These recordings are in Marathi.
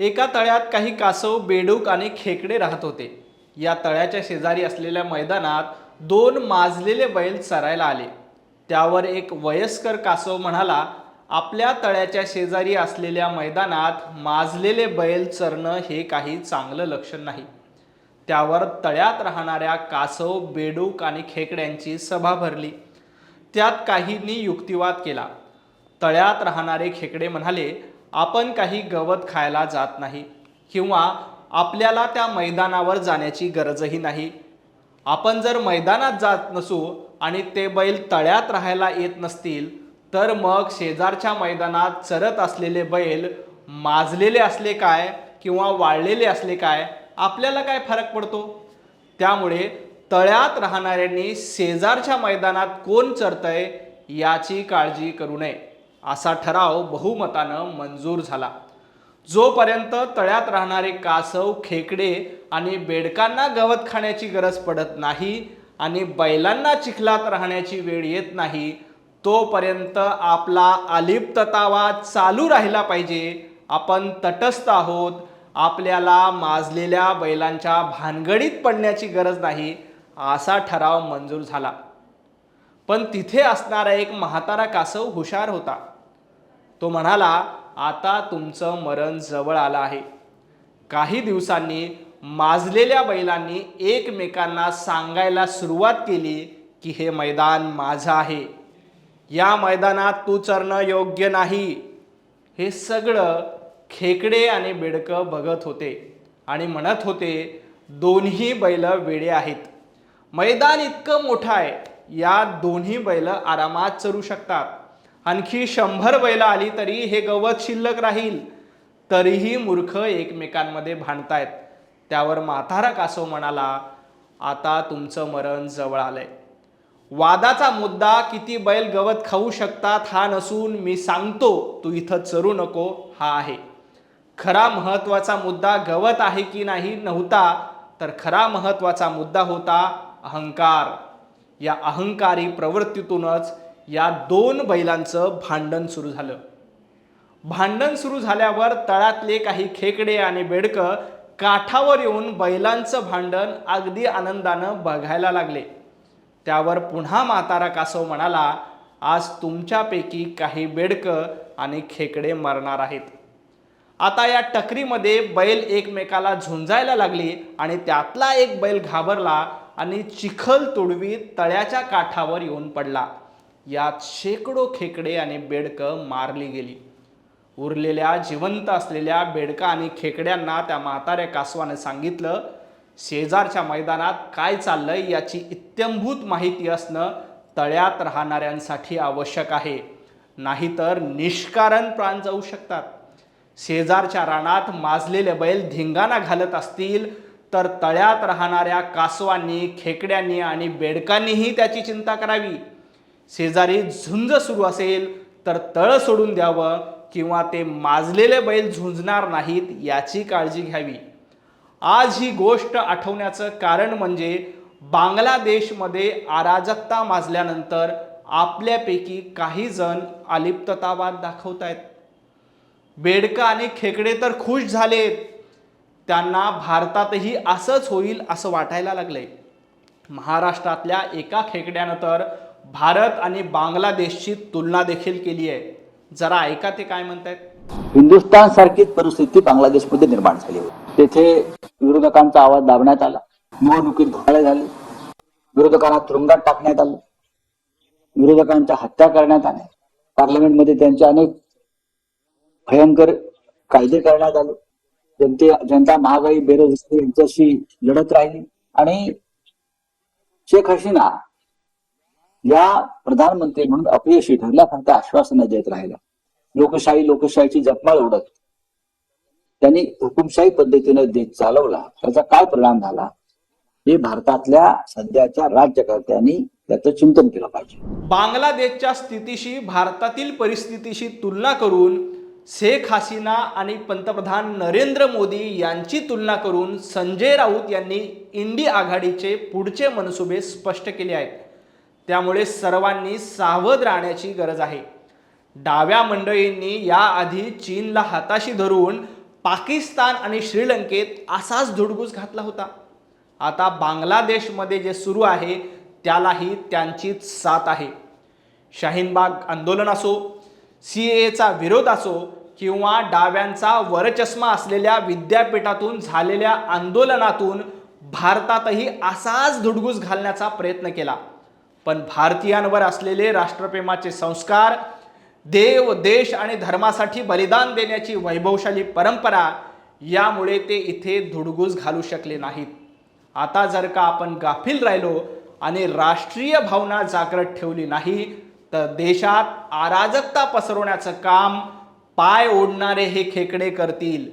एका तळ्यात काही कासव बेडूक आणि खेकडे राहत होते. या तळ्याच्या शेजारी असलेल्या मैदानात दोन माजलेले बैल चरायला आले. त्यावर एक वयस्कर कासव म्हणाला आपल्या तळ्याच्या शेजारी असलेल्या मैदानात माजलेले बैल चरणं हे काही चांगलं लक्षण नाही. त्यावर तळ्यात राहणाऱ्या कासव बेडूक आणि खेकड्यांची सभा भरली. त्यात काहींनी युक्तिवाद केला. तळ्यात राहणारे खेकडे म्हणाले आपण काही गवत खायला जात नाही किंवा आपल्याला त्या मैदानावर जाण्याची गरजही नाही. आपण जर मैदानात जात नसू आणि ते बैल तळ्यात राहायला येत नसतील तर मग शेजारच्या मैदानात चरत असलेले बैल माजलेले असले काय किंवा वाळलेले असले काय आपल्याला काय फरक पडतो? त्यामुळे तळ्यात राहणाऱ्यांनी शेजारच्या मैदानात कोण चरतंय याची काळजी करू नये. असा ठराव बहुमतानं मंजूर झाला. जोपर्यंत तळ्यात राहणारे कासव खेकडे आणि बेडकांना गवत खाण्याची गरज पडत नाही आणि बैलांना चिखलात राहण्याची वेळ येत नाही तोपर्यंत आपला अलिप्ततावाद चालू राहिला पाहिजे. आपण तटस्थ आहोत. आपल्याला माजलेल्या बैलांच्या भानगडीत पडण्याची गरज नाही असा ठराव मंजूर झाला. पण तिथे असणारा एक म्हातारा कासव हुशार होता. तो म्हणाला आता तुमचं मरण जवळ आलं आहे. काही दिवसांनी माजलेल्या बैलांनी एकमेकांना सांगायला सुरुवात केली की हे मैदान माझं आहे. या मैदानात तू चरणं योग्य नाही. हे सगळं खेकडे आणि बेडकं बघत होते आणि म्हणत होते दोन्ही बैल वेडे आहेत. मैदान इतकं मोठं आहे या दोन्ही बैल आरामात चरू शकतात. आणखी शंभर बैल आली तरी हे गवत शिल्लक राहील. तरीही मूर्ख एकमेकांमध्ये भांडतायत. त्यावर म्हातारा कासव म्हणाला आता तुमचं मरण जवळ आलंय. वादाचा मुद्दा किती बैल गवत खाऊ शकतात हा नसून मी सांगतो तू इथं चरू नको हा आहे. खरा महत्त्वाचा मुद्दा गवत आहे की नाही नव्हता तर खरा महत्त्वाचा मुद्दा होता अहंकार. या अहंकारी प्रवृत्तीतूनच या दोन बैलांचं भांडण सुरू झालं. भांडण सुरू झाल्यावर तळातले काही खेकडे आणि बेडकं काठावर येऊन बैलांचं भांडण अगदी आनंदानं बघायला लागले. त्यावर पुन्हा म्हातारा कासव म्हणाला आज तुमच्यापैकी काही बेडकं आणि खेकडे मरणार आहेत. आता या टकरीमध्ये बैल एकमेकाला झुंजायला लागली आणि त्यातला एक बैल घाबरला आणि चिखल तुडवीत तळ्याच्या काठावर येऊन पडला. यात शेकडो खेकडे आणि बेडकं मारली गेली. उरलेल्या जिवंत असलेल्या बेडका आणि खेकड्यांना त्या म्हाताऱ्या कासवाने सांगितलं शेजारच्या मैदानात काय चाललंय याची इत्यंभूत माहिती असणं तळ्यात राहणाऱ्यांसाठी आवश्यक आहे. नाहीतर निष्कारण प्राण जाऊ शकतात. शेजारच्या रानात माजलेले बैल धिंगाणा घालत असतील तर तळ्यात राहणाऱ्या कासवांनी खेकड्यांनी आणि बेडकांनीही त्याची चिंता करावी. शेजारी झुंज सुरू असेल तर तळ सोडून द्यावं किंवा ते माजलेले बैल झुंजणार नाहीत याची काळजी घ्यावी. आज ही गोष्ट आठवण्याचं कारण म्हणजे बांगलादेशमध्ये अराजकता माजल्यानंतर आपल्यापैकी काही जण अलिप्ततावाद आहेत बेडका आणि खेकडे तर खुश झालेत. त्यांना भारतातही असंच होईल असं वाटायला लागलंय. महाराष्ट्रातल्या एका खेकड्यानं तर भारत आणि बांगलादेशची तुलना देखील केली आहे. जरा ऐका ते काय म्हणतायत? हिंदुस्थान सारखीच परिस्थिती बांगलादेशमध्ये निर्माण झाली होती. तेथे विरोधकांचा आवाज दाबण्यात आला निवडणुकीत घोटाळे झाले विरोधकांना तुरुंगात टाकण्यात आलं विरोधकांच्या हत्या करण्यात आल्या. पार्लमेंटमध्ये त्यांचे अनेक भयंकर कायदे करण्यात आले. जनते जनता महागाई बेरोजगारी यांच्याशी लढत राहिली. आणि शेख हसीना या प्रधानमंत्री म्हणून अपयशी ठरल्या फक्त आश्वासनं देत राहिल्या. लोकशाही लोकशाहीची जपमाळ उडत. त्यांनी हुकुमशाही पद्धतीने देश चालवला. त्याचा काय परिणाम झाला? हे भारतातल्या सध्याच्या राज्यकर्त्यांनी त्याचं चिंतन केलं पाहिजे. बांगलादेशच्या स्थितीशी भारतातील परिस्थितीशी तुलना करून शेख हसीना आणि पंतप्रधान नरेंद्र मोदी यांची तुलना करून संजय राऊत यांनी इंडी आघाडीचे पुढचे मनसुबे स्पष्ट केले आहेत. त्यामुळे सर्वांनी सावध राहण्याची गरज आहे. डाव्या मंडळींनी याआधी चीनला हाताशी धरून पाकिस्तान आणि श्रीलंकेत असाच धुडगूस घातला होता. आता बांगलादेशमध्ये जे सुरू आहे त्यालाही त्यांचीच साथ आहे. शाहीनबाग आंदोलन असो सी एचा विरोध असो किंवा डाव्यांचा वरचष्मा असलेल्या विद्यापीठातून झालेल्या आंदोलनातून भारतातही असाच धुडगूस घालण्याचा प्रयत्न केला. पण भारतीयांवर असलेले राष्ट्रप्रेमाचे संस्कार देव देश आणि धर्मासाठी बलिदान देण्याची वैभवशाली परंपरा यामुळे ते इथे धुडगूस घालू शकले नाहीत. आता जर का आपण गाफील राहिलो आणि राष्ट्रीय भावना जागृत ठेवली नाही तर देशात अराजकता पसरवण्याचं काम पाय ओढणारे हे खेकडे करतील.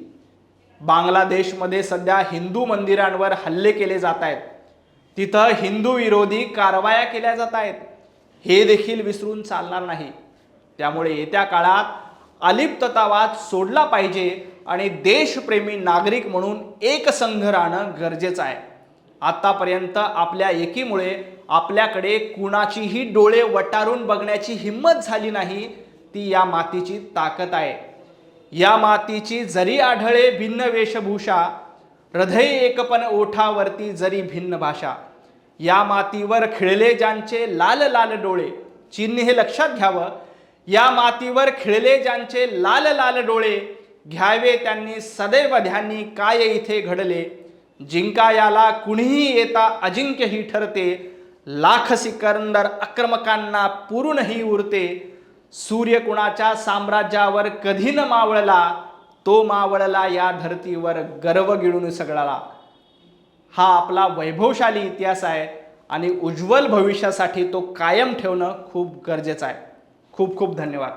बांगलादेशमध्ये सध्या हिंदू मंदिरांवर हल्ले केले जात आहेत. तिथं हिंदू विरोधी कारवाया केल्या जात आहेत. हे देखील विसरून चालणार नाही. त्यामुळे येत्या काळात अलिप्ततावाद सोडला पाहिजे आणि देशप्रेमी नागरिक म्हणून एकसंघ राहणं गरजेचं आहे. आत्तापर्यंत आपल्या एकीमुळे आपल्याकडे कुणाचीही डोळे वटारून बघण्याची हिंमत झाली नाही ती या मातीची ताकद आहे. या मातीची जरी आढळे भिन्न वेशभूषा हृदय एकपण ओठावरती जरी भिन्न भाषा या मातीवर खिळले ज्यांचे लाल लाल डोळे चिन्ह हे लक्षात घ्यावं या मातीवर खिळले ज्यांचे लाल लाल डोळे घ्यावे त्यांनी सदैव ध्यानी काय इथे घडले. जिंका याला कुणीही येता अजिंक्यही ठरते लाख सिकंदर आक्रमकांना पुरूनही उरते. सूर्य कुणाच्या साम्राज्यावर कधी न मावळला तो मावळला या धर्तीवर गर्व गिळून सगळाला. हा आपला वैभवशाली इतिहास आहे आणि उज्ज्वल भविष्यासाठी तो कायम ठेवणं खूप गरजेचं आहे. खूप खूप धन्यवाद.